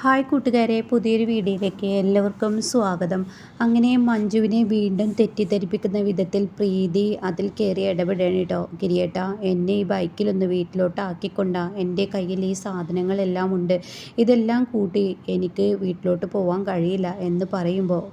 Hi കൂട്ടുകാരെ പുതിയൊരു വീഡിയോയിലേക്ക് എല്ലാവർക്കും സ്വാഗതം. അങ്ങനെ മഞ്ജുവിനെ വീണ്ടും തെറ്റിദ്ധരിപ്പിക്കുന്ന വിധത്തിൽ പ്രീതി അതിൽ കയറി ഇടപെടണം കേട്ടോ ഗിരിയേട്ട എന്നെ ഈ ബൈക്കിലൊന്ന് വീട്ടിലോട്ട് ആക്കിക്കൊണ്ട എന്റെ കയ്യിൽ ഈ സാധനങ്ങളെല്ലാം ഉണ്ട്. ഇതെല്ലാം കൂട്ടി എനിക്ക് വീട്ടിലോട്ട് പോകാൻ കഴിയില്ല എന്ന് പറയുമ്പോൾ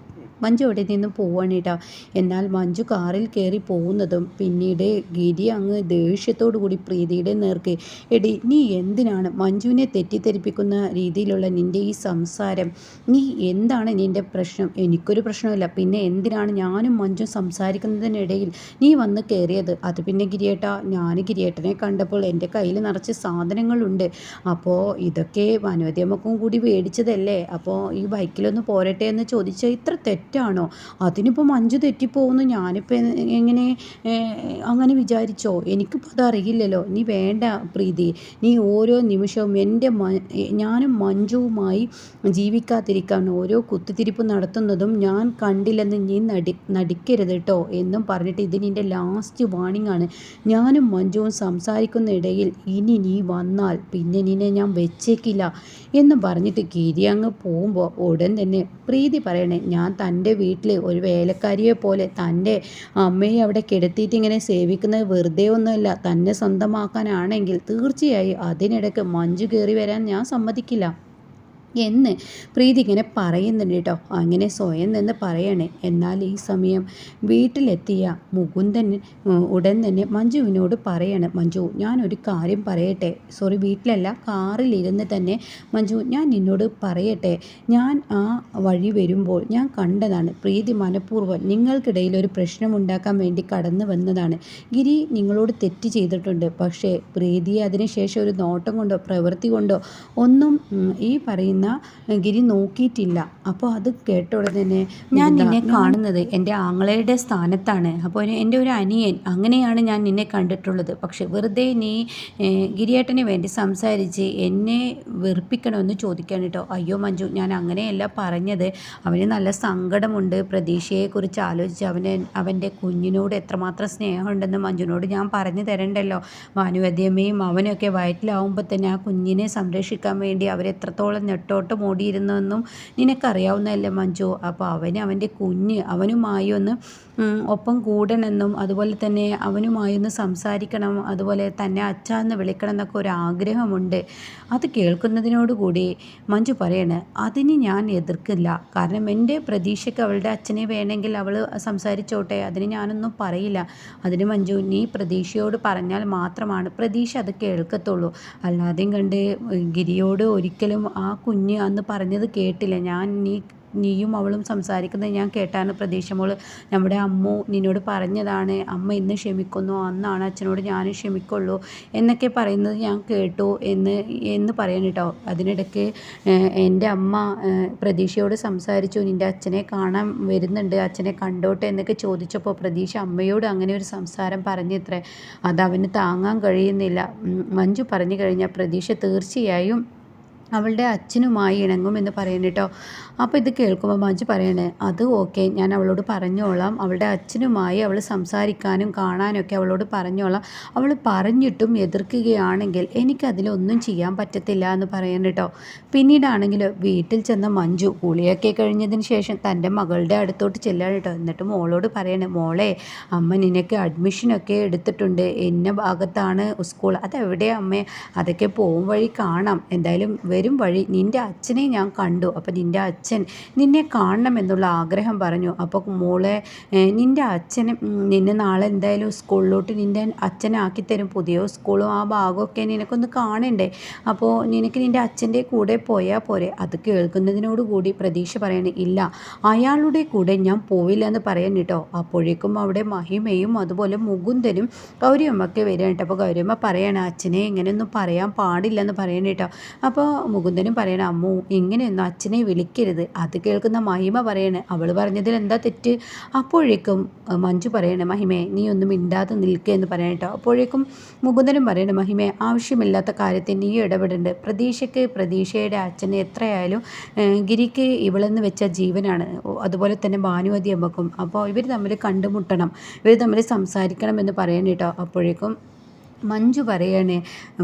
മഞ്ജു അവിടെ നിന്നും പോവാണ് കേട്ടോ എന്നാൽ മഞ്ജു കാറിൽ കയറി പോകുന്നതും പിന്നീട് ഗിരി അങ്ങ് ദേഷ്യത്തോടു കൂടി പ്രീതിയുടെ നേർക്ക് എടി നീ എന്തിനാണ് മഞ്ജുവിനെ തെറ്റിദ്ധരിപ്പിക്കുന്ന രീതിയിലുള്ള നിന്റെ ഈ സംസാരം? നീ എന്താണ് നിന്റെ പ്രശ്നം? എനിക്കൊരു പ്രശ്നമില്ല പിന്നെ എന്തിനാണ് ഞാനും മഞ്ജു സംസാരിക്കുന്നതിനിടയിൽ നീ വന്ന് കയറിയത് അത് പിന്നെ ഗിരിയേട്ട ഞാൻ ഗിരിയേട്ടനെ കണ്ടപ്പോൾ എന്റെ കയ്യിൽ നിറച്ച് സാധനങ്ങളുണ്ട്. അപ്പോൾ ഇതൊക്കെ വനവതിയമ്മക്കും കൂടി മേടിച്ചതല്ലേ അപ്പോൾ ഈ ബൈക്കിലൊന്ന് പോരട്ടെ എന്ന് ചോദിച്ചാൽ ഇത്ര തെറ്റ് തെറ്റാണോ? അതിനിപ്പം മഞ്ജു തെറ്റിപ്പോകുന്നു ഞാനിപ്പോൾ എങ്ങനെ അങ്ങനെ വിചാരിച്ചോ? എനിക്കിപ്പോൾ അതറിയില്ലല്ലോ. നീ വേണ്ട പ്രീതി. നീ ഓരോ നിമിഷവും എന്റെ ഞാനും മഞ്ജുവുമായി ജീവിക്കാതിരിക്കാൻ ഓരോ കുത്തിത്തിരിപ്പ് നടത്തുന്നതും ഞാൻ കണ്ടില്ലെന്ന് നീ നടി നടിക്കരുത് കേട്ടോ എന്നും പറഞ്ഞിട്ട് ഇത് ലാസ്റ്റ് വാണിംഗ് ആണ്. ഞാനും മഞ്ജുവും സംസാരിക്കുന്ന ഇടയിൽ ഇനി നീ വന്നാൽ പിന്നെ നിന്നെ ഞാൻ വെച്ചേക്കില്ല എന്ന് പറഞ്ഞിട്ട് കിരി അങ്ങ് പോകുമ്പോൾ ഉടൻ തന്നെ പ്രീതി പറയണേ ഞാൻ തന്നെ തന്റെ വീട്ടിൽ ഒരു വേലക്കാരിയെ പോലെ തന്റെ അമ്മയെ അവിടെ കിടത്തിയിട്ട് ഇങ്ങനെ സേവിക്കുന്നത് വെറുതെ ഒന്നുമല്ല തന്നെ സ്വന്തമാക്കാനാണെങ്കിൽ തീർച്ചയായും അതിനിടയ്ക്ക് മഞ്ജു കയറി വരാൻ ഞാൻ സമ്മതിക്കില്ല. എന്ന് പ്രീതി ഇങ്ങനെ പറയുന്നുണ്ട് കേട്ടോ. അങ്ങനെ സ്വയം നിന്ന് പറയണേ. എന്നാൽ ഈ സമയം വീട്ടിലെത്തിയ മുകുന്ദൻ ഉടൻ തന്നെ മഞ്ജുവിനോട് പറയാണ് മഞ്ജു ഞാനൊരു കാര്യം പറയട്ടെ. സോറി വീട്ടിലല്ല കാറിലിരുന്ന് തന്നെ മഞ്ജു ഞാൻ നിന്നോട് പറയട്ടെ. ഞാൻ ആ വഴി വരുമ്പോൾ ഞാൻ കണ്ടതാണ്. പ്രീതി മനഃപൂർവം നിങ്ങൾക്കിടയിൽ ഒരു പ്രശ്നം ഉണ്ടാക്കാൻ വേണ്ടി കടന്നു വന്നതാണ്. ഗിരി നിങ്ങളോട് തെറ്റ് ചെയ്തിട്ടുണ്ട്. പക്ഷേ പ്രീതിയെ അതിനുശേഷം ഒരു നോട്ടം കൊണ്ടോ പ്രവൃത്തി കൊണ്ടോ ഒന്നും ഈ പറയുന്ന എന്ന ഗിരി നോക്കിയിട്ടില്ല. അപ്പോൾ അത് കേട്ട ഉടനെ തന്നെ ഞാൻ നിന്നെ കാണുന്നത് എന്റെ ആങ്ങളയുടെ സ്ഥാനത്താണ്. അപ്പോൾ എന്റെ ഒരു അനിയൻ. അങ്ങനെയാണ് ഞാൻ നിന്നെ കണ്ടിട്ടുള്ളത്. പക്ഷെ വെറുതെ നീ ഗിരിയേട്ടന് വേണ്ടി സംസാരിച്ച് എന്നെ വെറുപ്പിക്കണമെന്ന് ചോദിക്കാൻ കേട്ടോ. അയ്യോ മഞ്ജു ഞാൻ അങ്ങനെയല്ല പറഞ്ഞത്. അവന് നല്ല സങ്കടമുണ്ട്. പ്രതീക്ഷയെക്കുറിച്ച് ആലോചിച്ച് അവന് അവന്റെ കുഞ്ഞിനോട് എത്രമാത്രം സ്നേഹമുണ്ടെന്ന് മഞ്ജുനോട് ഞാൻ പറഞ്ഞു തരണ്ടല്ലോ. ഭാനുവദ്യമയും അവനൊക്കെ വയറ്റിലാവുമ്പോൾ തന്നെ ആ കുഞ്ഞിനെ സംരക്ഷിക്കാൻ വേണ്ടി അവരെത്രത്തോളം നെട്ടോ നെട്ടോട്ടം മൂടിയിരുന്നുവെന്നും നിനക്കറിയാവുന്നതല്ലേ മഞ്ജു? അപ്പോൾ അവന് അവന്റെ കുഞ്ഞ് അവനുമായി ഒന്ന് ഒപ്പം കൂടണമെന്നും അതുപോലെ തന്നെ അവനുമായൊന്ന് സംസാരിക്കണം അതുപോലെ തന്നെ അച്ഛ എന്ന് വിളിക്കണം എന്നൊക്കെ ഒരു ആഗ്രഹമുണ്ട് അത് കേൾക്കുന്നതിനോടുകൂടി മഞ്ജു പറയണേ അതിന് ഞാൻ എതിർക്കില്ല. കാരണം എന്റെ പ്രതീക്ഷയ്ക്ക് അവളുടെ അച്ഛനെ വേണമെങ്കിൽ അവൾ സംസാരിച്ചോട്ടെ. അതിന് ഞാനൊന്നും പറയില്ല. അതിന് മഞ്ജു നീ പ്രതീക്ഷയോട് പറഞ്ഞാൽ മാത്രമാണ് പ്രതീക്ഷ അത് കേൾക്കത്തുള്ളൂ. അല്ലാതെയും കണ്ട് ഗിരിയോട് ഒരിക്കലും ആ കുഞ്ഞ് അന്ന് പറഞ്ഞത് കേട്ടില്ല. ഞാൻ നീ നീയും അവളും സംസാരിക്കുന്നത് ഞാൻ കേട്ടാണ് പ്രതീക്ഷ മോൾ. നമ്മുടെ അമ്മു നിന്നോട് പറഞ്ഞതാണ് അമ്മ ഇന്ന് ക്ഷമിക്കുന്നു അന്നാണ് അച്ഛനോട് ഞാനും ക്ഷമിക്കുള്ളൂ എന്നൊക്കെ പറയുന്നത് ഞാൻ കേട്ടു എന്ന് എന്ന് പറയണം കേട്ടോ. അതിനിടയ്ക്ക് എന്റെ അമ്മ പ്രതീക്ഷയോട് സംസാരിച്ചു നിന്റെ അച്ഛനെ കാണാൻ വരുന്നുണ്ട് അച്ഛനെ കണ്ടോട്ടെ എന്നൊക്കെ ചോദിച്ചപ്പോൾ പ്രതീക്ഷ അമ്മയോട് അങ്ങനെ ഒരു സംസാരം പറഞ്ഞത്രേ. അത് അവന് താങ്ങാൻ കഴിയുന്നില്ല. മഞ്ജു പറഞ്ഞു കഴിഞ്ഞാൽ പ്രതീക്ഷ തീർച്ചയായും അവളുടെ അച്ഛനുമായി ഇണങ്ങും എന്ന് പറയുന്നു കേട്ടോ അപ്പോൾ ഇത് കേൾക്കുമ്പോൾ മഞ്ജു പറയണേ അത് ഓക്കെ ഞാൻ അവളോട് പറഞ്ഞോളാം. അവളുടെ അച്ഛനുമായി അവൾ സംസാരിക്കാനും കാണാനൊക്കെ അവളോട് പറഞ്ഞോളാം. അവൾ പറഞ്ഞിട്ടും എതിർക്കുകയാണെങ്കിൽ എനിക്കതിലൊന്നും ചെയ്യാൻ പറ്റത്തില്ല എന്ന് പറയുന്നു കേട്ടോ പിന്നീടാണെങ്കിൽ വീട്ടിൽ ചെന്ന മഞ്ജു കുളിയൊക്കെ കഴിഞ്ഞതിന് ശേഷം തന്റെ മകളുടെ അടുത്തോട്ട് ചെല്ലാണ് കേട്ടോ എന്നിട്ട് മോളോട് പറയണേ മോളെ അമ്മ നിനക്ക് അഡ്മിഷനൊക്കെ എടുത്തിട്ടുണ്ട്. എന്ന ഭാഗത്താണ് സ്കൂൾ. അതെവിടെയാണ് അമ്മേ? അതൊക്കെ പോകും വഴി കാണാം. എന്തായാലും വരും വഴി നിന്റെ അച്ഛനെ ഞാൻ കണ്ടു. അപ്പോൾ നിന്റെ അച്ഛൻ നിന്നെ കാണണമെന്നുള്ള ആഗ്രഹം പറഞ്ഞു. അപ്പോൾ മോളെ നിന്റെ അച്ഛന് നിന്നെ നാളെ എന്തായാലും സ്കൂളിലോട്ട് നിന്റെ അച്ഛനെ തരും. പുതിയ സ്കൂളും ആ ഭാഗമൊക്കെ നിനക്കൊന്ന് കാണണ്ടേ? അപ്പോൾ നിനക്ക് നിന്റെ അച്ഛന്റെ കൂടെ പോയാൽ പോരെ. അത് കേൾക്കുന്നതിനോടുകൂടി പ്രതീക്ഷ പറയണേ ഇല്ല അയാളുടെ കൂടെ ഞാൻ പോവില്ല എന്ന് പറയാൻ കേട്ടോ. അപ്പോഴേക്കും അവിടെ മഹിമയും അതുപോലെ മുകുന്ദനും ഗൗരിയമ്മയ്ക്ക് വരികയാണ് കേട്ടോ. അപ്പോൾ ഗൗരിയമ്മ പറയണം അച്ഛനെ ഇങ്ങനെയൊന്നും പറയാൻ പാടില്ലെന്ന് പറയണ കേട്ടോ. അപ്പോൾ മുകുന്ദനും പറയണ അമ്മു ഇങ്ങനെയൊന്നും അച്ഛനെ വിളിക്കരുത്. അത് കേൾക്കുന്ന മഹിമ പറയണ. അവൾ പറഞ്ഞതിൽ എന്താ തെറ്റ്? അപ്പോഴേക്കും മഞ്ജു പറയണ മഹിമേ നീ ഒന്നും മിണ്ടാതെ നിൽക്കുക എന്ന് പറയണട്ടോ അപ്പോഴേക്കും മുകുന്ദനും പറയണ മഹിമേ ആവശ്യമില്ലാത്ത കാര്യത്തിൽ നീ ഇടപെടേണ്ട. പ്രതീക്ഷയ്ക്ക് പ്രതീക്ഷയുടെ അച്ഛനെ എത്രയായാലും ഗിരിക്ക് ഇവളെന്ന് വെച്ച ജീവനാണ്. അതുപോലെ തന്നെ ഭാനുവതി അമ്മക്കും. അപ്പോൾ ഇവർ തമ്മിൽ കണ്ടുമുട്ടണം. ഇവർ തമ്മിൽ സംസാരിക്കണം എന്ന് പറയണ കേട്ടോ അപ്പോഴേക്കും മഞ്ജു പറയണേ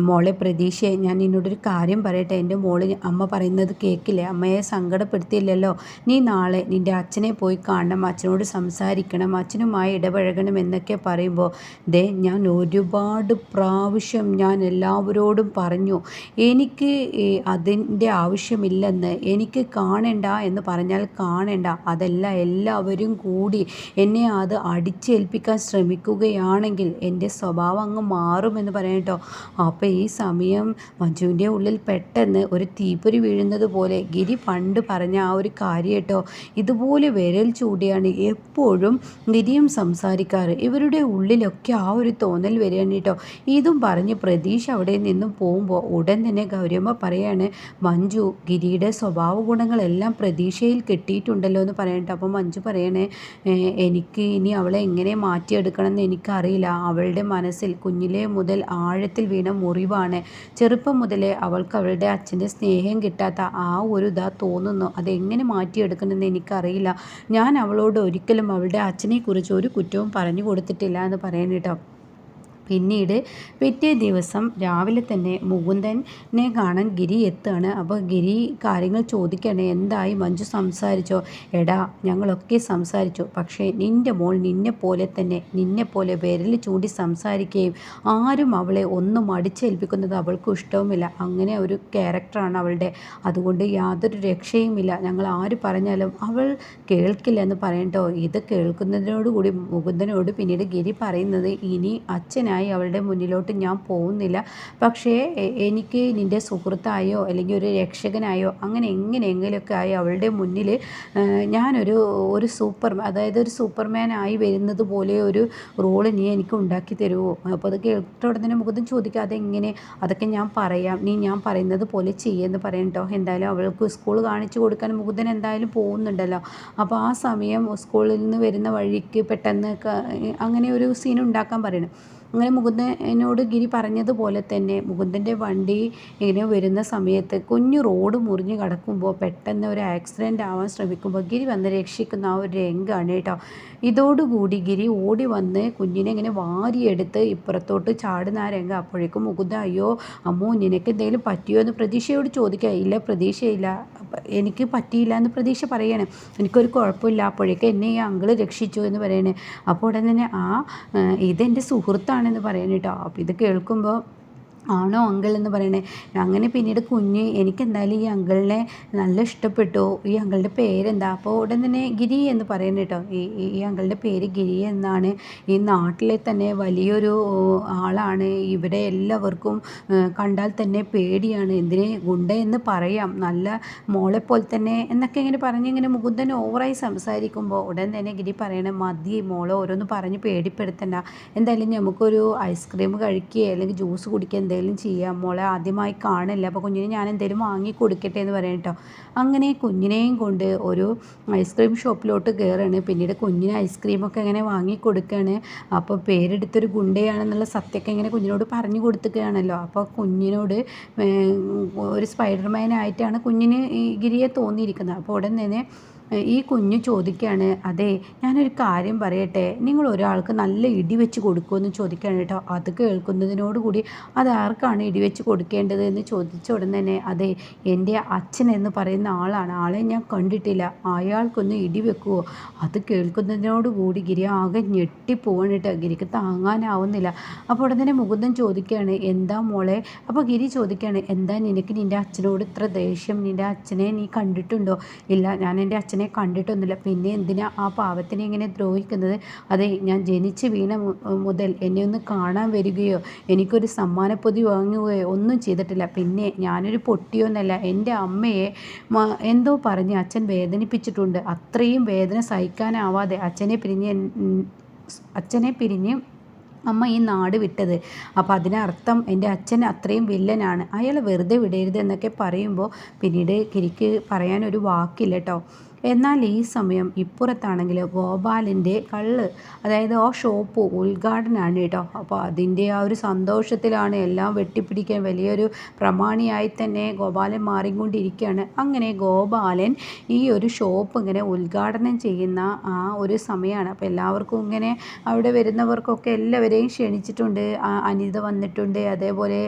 മോളെ പ്രതീക്ഷയെ ഞാൻ നിന്നോടൊരു കാര്യം പറയട്ടെ. എന്റെ മോൾ അമ്മ പറയുന്നത് കേൾക്കില്ലേ അമ്മയെ സങ്കടപ്പെടുത്തിയില്ലല്ലോ? നീ നാളെ നിന്റെ അച്ഛനെ പോയി കാണണം. അച്ഛനോട് സംസാരിക്കണം. അച്ഛനുമായി ഇടപഴകണം എന്നൊക്കെ പറയുമ്പോൾ ദേ ഞാൻ ഒരുപാട് പ്രാവശ്യം ഞാൻ എല്ലാവരോടും പറഞ്ഞു എനിക്ക് അതിന്റെ ആവശ്യമില്ലെന്ന്. എനിക്ക് കാണണ്ട എന്ന് പറഞ്ഞാൽ കാണണ്ട. അതല്ല എല്ലാവരും കൂടി എന്നെ അത് അടിച്ചേൽപ്പിക്കാൻ ശ്രമിക്കുകയാണെങ്കിൽ എന്റെ സ്വഭാവം അങ്ങ് മാറും. മാറുമെന്ന് പറയാം കേട്ടോ. അപ്പോൾ ഈ സമയം മഞ്ജുവിന്റെ ഉള്ളിൽ പെട്ടെന്ന് ഒരു തീപ്പൊരി വീഴുന്നത് പോലെ ഗിരി പണ്ട് പറഞ്ഞ ആ ഒരു കാര്യം കേട്ടോ. ഇതുപോലെ വിരൽ ചൂടിയാണ് എപ്പോഴും ഗിരിയും സംസാരിക്കാറ്. ഇവരുടെ ഉള്ളിലൊക്കെ ആ ഒരു തോന്നൽ വരികയാണ് കേട്ടോ. ഇതും പറഞ്ഞ് പ്രതീക്ഷ അവിടെ നിന്നും പോകുമ്പോൾ ഉടൻ തന്നെ ഗൗരിയമ്മ പറയാണ് മഞ്ജു ഗിരിയുടെ സ്വഭാവ ഗുണങ്ങളെല്ലാം പ്രതീക്ഷയിൽ കിട്ടിയിട്ടുണ്ടല്ലോ എന്ന് പറയട്ടെ അപ്പോൾ മഞ്ജു പറയണേ എനിക്ക് ഇനി അവളെ എങ്ങനെ മാറ്റിയെടുക്കണം എന്ന് എനിക്കറിയില്ല. അവളുടെ മനസ്സിൽ കുഞ്ഞിലെ മുതൽ ആഴത്തിൽ വീണ മുറിവാണ്. ചെറുപ്പം മുതലേ അവൾക്ക് അവളുടെ അച്ഛന്റെ സ്നേഹം കിട്ടാത്ത ആ ഒരു ഇതാ തോന്നുന്നു. അതെങ്ങനെ മാറ്റിയെടുക്കണമെന്ന് എനിക്കറിയില്ല. ഞാൻ അവളോട് ഒരിക്കലും അവളുടെ അച്ഛനെക്കുറിച്ച് ഒരു കുറ്റവും പറഞ്ഞു കൊടുത്തിട്ടില്ല എന്ന് പറയാൻ കേട്ടോ. പിന്നീട് പിറ്റേ ദിവസം രാവിലെ തന്നെ മുകുന്ദനെ കാണാൻ ഗിരി എത്തുകയാണ്. അപ്പോൾ ഗിരി കാര്യങ്ങൾ ചോദിക്കുകയാണ് എന്തായി? മഞ്ജു സംസാരിച്ചോ? എടാ ഞങ്ങളൊക്കെ സംസാരിച്ചു. പക്ഷേ നിന്റെ മോൾ നിന്നെ പോലെ തന്നെ നിന്നെ പോലെ വിരൽ ചൂണ്ടി സംസാരിക്കുകയും ആരും അവളെ ഒന്നും അടിച്ചേൽപ്പിക്കുന്നത് അവൾക്ക് ഇഷ്ടവുമില്ല. അങ്ങനെ ഒരു ക്യാരക്ടറാണ് അവളുടെ. അതുകൊണ്ട് യാതൊരു രക്ഷയുമില്ല. ഞങ്ങൾ ആര് പറഞ്ഞാലും അവൾ കേൾക്കില്ല എന്ന് പറയണ്ടോ? ഇത് കേൾക്കുന്നതിനോടുകൂടി മുകുന്ദനോട് പിന്നീട് ഗിരി പറയുന്നത് ഇനി അച്ഛനായി ഞാനായി അവളുടെ മുന്നിലോട്ട് ഞാൻ പോകുന്നില്ല. പക്ഷേ എനിക്ക് നിന്റെ സുഹൃത്തായോ അല്ലെങ്കിൽ ഒരു രക്ഷകനായോ അങ്ങനെ എങ്ങനെയെങ്കിലുമൊക്കെ ആയി അവളുടെ മുന്നിൽ ഞാനൊരു ഒരു സൂപ്പർ അതായത് ഒരു സൂപ്പർമാൻ ആയി വരുന്നത് പോലെ ഒരു റോൾ നീ എനിക്ക് ഉണ്ടാക്കി തരുമോ അപ്പോൾ അത് കേട്ട ഉടനെ മുഖത്തും ചോദിക്കാതെ എങ്ങനെ അതൊക്കെ ഞാൻ പറയാം. നീ ഞാൻ പറയുന്നത് പോലെ ചെയ്യുമെന്ന് പറയട്ടോ എന്തായാലും അവൾക്ക് സ്കൂൾ കാണിച്ചു കൊടുക്കാൻ മുകുന്ദൻ എന്തായാലും പോകുന്നുണ്ടല്ലോ. അപ്പോൾ ആ സമയം സ്കൂളിൽ നിന്ന് വരുന്ന വഴിക്ക് പെട്ടെന്ന് അങ്ങനെ ഒരു സീൻ ഉണ്ടാക്കാൻ പറയണം. അങ്ങനെ മുകുന്ദനോട് ഗിരി പറഞ്ഞതുപോലെ തന്നെ മുകുന്ദന്റെ വണ്ടി ഇങ്ങനെ വരുന്ന സമയത്ത് കുഞ്ഞു റോഡ് മുറിഞ്ഞ് കിടക്കുമ്പോൾ പെട്ടെന്ന് ഒരു ആക്സിഡന്റ് ആവാൻ ശ്രമിക്കുമ്പോൾ ഗിരി വന്ന് രക്ഷിക്കുന്ന ആ ഒരു രംഗമാണ് കേട്ടോ. ഇതോടുകൂടി ഗിരി ഓടി വന്ന് കുഞ്ഞിനെ ഇങ്ങനെ വാരിയെടുത്ത് ഇപ്പുറത്തോട്ട് ചാടുന്ന ആ രംഗം അപ്പോഴേക്കും മുകുന്ദ അയ്യോ അമ്മോ നിനക്ക് എന്തെങ്കിലും പറ്റിയോ എന്ന് പ്രതീക്ഷയോട് ചോദിക്കുക. ഇല്ല പ്രതീക്ഷയില്ല. എനിക്ക് പറ്റിയില്ല എന്ന് പ്രതീക്ഷ പറയണേ. എനിക്കൊരു കുഴപ്പമില്ല. അപ്പോഴേക്കും എന്നെ ഈ അങ്കിൾ രക്ഷിച്ചു എന്ന് പറയണേ. അപ്പോൾ ഉടനെ തന്നെ ആ ഇതെന്റെ സുഹൃത്താണെന്ന് പറയുന്നത് കേട്ടോ അപ്പോൾ ഇത് കേൾക്കുമ്പോൾ ആണോ അങ്കിൾ എന്ന് പറയണേ. അങ്ങനെ പിന്നീട് കുഞ്ഞ് എനിക്ക് എന്തായാലും ഈ അങ്കിളിനെ നല്ല ഇഷ്ടപ്പെട്ടു. ഈ അങ്കിളുടെ പേരെന്താ? അപ്പോൾ ഉടൻ തന്നെ ഗിരി എന്ന് പറയുന്നത് കേട്ടോ. ഈ ഈ അങ്കിളുടെ പേര് ഗിരി എന്നാണ്. ഈ നാട്ടിലെ തന്നെ വലിയൊരു ആളാണ്. ഇവിടെ എല്ലാവർക്കും കണ്ടാൽ തന്നെ പേടിയാണ്. എന്തിനെ? ഗുണ്ട എന്ന് പറയാം. നല്ല മോളെ പോലെ തന്നെ എന്നൊക്കെ ഇങ്ങനെ പറഞ്ഞ് ഇങ്ങനെ മുകുന്ദൻ ഓവറായി സംസാരിക്കുമ്പോൾ ഉടൻ തന്നെ ഗിരി പറയണേ മതി മോളെ ഓരോന്ന് പറഞ്ഞ് പേടിപ്പെടുത്തണ്ട. എന്തായാലും നമുക്കൊരു ഐസ്ക്രീം കഴിക്കുക അല്ലെങ്കിൽ ജ്യൂസ് കുടിക്കുക എന്തെങ്കിലും ചെയ്യാം. മോളെ ആദ്യമായി കാണില്ല. അപ്പോൾ കുഞ്ഞിനെ ഞാൻ എന്തെങ്കിലും വാങ്ങി കൊടുക്കട്ടെ എന്ന് പറയാം കേട്ടോ അങ്ങനെ കുഞ്ഞിനെയും കൊണ്ട് ഒരു ഐസ്ക്രീം ഷോപ്പിലോട്ട് കയറാണ് പിന്നീട് കുഞ്ഞിന് ഐസ്ക്രീമൊക്കെ ഇങ്ങനെ വാങ്ങി കൊടുക്കുകയാണ് അപ്പോൾ പേരെടുത്തൊരു ഗുണ്ടയാണെന്നുള്ള സത്യമൊക്കെ ഇങ്ങനെ കുഞ്ഞിനോട് പറഞ്ഞു കൊടുത്തുകയാണല്ലോ അപ്പോൾ കുഞ്ഞിനോട് ഒരു സ്പൈഡർമാൻ ആയിട്ടാണ് കുഞ്ഞിന് ഗിരിയെ തോന്നിയിരിക്കുന്നത്. അപ്പോൾ ഉടൻ തന്നെ ഈ കുഞ്ഞ് ചോദിക്കുകയാണ് അതെ ഞാനൊരു കാര്യം പറയട്ടെ നിങ്ങൾ ഒരാൾക്ക് നല്ല ഇടി വെച്ച് കൊടുക്കുമെന്ന് ചോദിക്കുകയാണ് കേട്ടോ. അത് കേൾക്കുന്നതിനോടുകൂടി അത് ആർക്കാണ് ഇടി വെച്ച് കൊടുക്കേണ്ടത്? എന്ന് ചോദിച്ച ഉടൻ തന്നെ അതെ എന്റെ അച്ഛൻ എന്ന് പറയുന്ന ആളാണ്. ആളെ ഞാൻ കണ്ടിട്ടില്ല. അയാൾക്കൊന്ന് ഇടി വെക്കുമോ അത് കേൾക്കുന്നതിനോടുകൂടി ഗിരി ആകെ ഞെട്ടിപ്പോവാണ് കേട്ടോ. ഗിരിക്ക് താങ്ങാനാവുന്നില്ല. അപ്പോൾ ഉടൻ തന്നെ മുകുന്ദൻ ചോദിക്കുകയാണ് എന്താ മോളെ? അപ്പോൾ ഗിരി ചോദിക്കുകയാണ് എന്താ നിനക്ക് നിന്റെ അച്ഛനോട് ഇത്ര ദേഷ്യം? നിന്റെ അച്ഛനെ നീ കണ്ടിട്ടുണ്ടോ? ഇല്ല ഞാൻ എന്റെ അച്ഛൻ അച്ഛനെ കണ്ടിട്ടൊന്നുമില്ല. പിന്നെ എന്തിനാ ആ പാവത്തിനെ ഇങ്ങനെ ദ്രോഹിക്കുന്നത്? അതെ ഞാൻ ജനിച്ച് വീണ മുതൽ എന്നെ ഒന്ന് കാണാൻ വരികയോ എനിക്കൊരു സമ്മാനപ്പൊതി വാങ്ങുകയോ ഒന്നും ചെയ്തിട്ടില്ല. പിന്നെ ഞാനൊരു പൊട്ടിയൊന്നല്ല എന്റെ അമ്മയെ എന്തോ പറഞ്ഞ് അച്ഛൻ വേദനിപ്പിച്ചിട്ടുണ്ട്. അത്രയും വേദന സഹിക്കാനാവാതെ അച്ഛനെ പിരിഞ്ഞ് അച്ഛനെ പിരിഞ്ഞ് അമ്മ ഈ നാട് വിട്ടത്. അപ്പോൾ അതിനർത്ഥം എന്റെ അച്ഛൻ അത്രയും വില്ലനാണ്. അയാൾ വെറുതെ വിടരുത് എന്നൊക്കെ പറയുമ്പോൾ പിന്നീട് കിരിക്ക് പറയാനൊരു വാക്കില്ല കേട്ടോ. എന്നാൽ ഈ സമയം ഇപ്പുറത്താണെങ്കിൽ ഗോപാലിന്റെ കള്ള് അതായത് ആ ഷോപ്പ് ഉദ്ഘാടനമാണ് കേട്ടോ. അപ്പോൾ അതിന്റെ ആ ഒരു സന്തോഷത്തിലാണ് എല്ലാം വെട്ടിപ്പിടിക്കാൻ വലിയൊരു പ്രമാണിയായി തന്നെ ഗോപാലൻ മാറിക്കൊണ്ടിരിക്കുകയാണ്. അങ്ങനെ ഗോപാലൻ ഈ ഒരു ഷോപ്പ് ഇങ്ങനെ ഉദ്ഘാടനം ചെയ്യുന്ന ആ ഒരു സമയമാണ്. അപ്പോൾ എല്ലാവർക്കും ഇങ്ങനെ അവിടെ വരുന്നവർക്കൊക്കെ എല്ലാവരെയും ക്ഷണിച്ചിട്ടുണ്ട്. അനിത വന്നിട്ടുണ്ട്. അതേപോലെ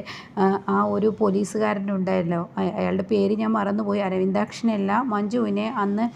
ആ ഒരു പോലീസുകാരനുണ്ടായല്ലോ അയാളുടെ പേര് ഞാൻ മറന്നുപോയി. അരവിന്ദാക്ഷനല്ല മഞ്ജുവിനെ അന്ന്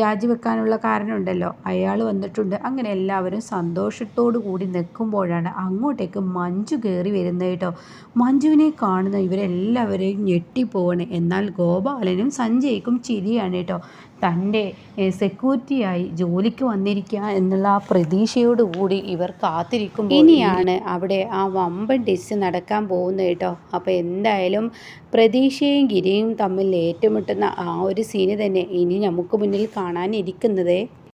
രാജിവെക്കാനുള്ള കാരണമുണ്ടല്ലോ. അയാൾ വന്നിട്ടുണ്ട്. അങ്ങനെ എല്ലാവരും സന്തോഷത്തോടു കൂടി നിൽക്കുമ്പോഴാണ് അങ്ങോട്ടേക്ക് മഞ്ജു കയറി വരുന്നത് കേട്ടോ. മഞ്ജുവിനെ കാണുന്ന ഇവരെല്ലാവരെയും ഞെട്ടിപ്പോവാണ്. എന്നാൽ ഗോപാലനും സഞ്ജയ്ക്കും ചിരിയാണ് കേട്ടോ. തന്റെ സെക്യൂരിറ്റിയായി ജോലിക്ക് വന്നിരിക്കുക എന്നുള്ള ആ പ്രതീക്ഷയോടുകൂടി ഇവർ കാത്തിരിക്കും ഇനിയാണ് അവിടെ ആ വമ്പൻ ടെസ്റ്റ് നടക്കാൻ പോകുന്നത് കേട്ടോ. അപ്പോൾ എന്തായാലും പ്രതീക്ഷയും ഗിരിയും തമ്മിൽ ഏറ്റുമുട്ടുന്ന ആ ഒരു സീന് തന്നെ ഇനി നമുക്ക് മുന്നിൽ കാണാനിരിക്കുന്നത്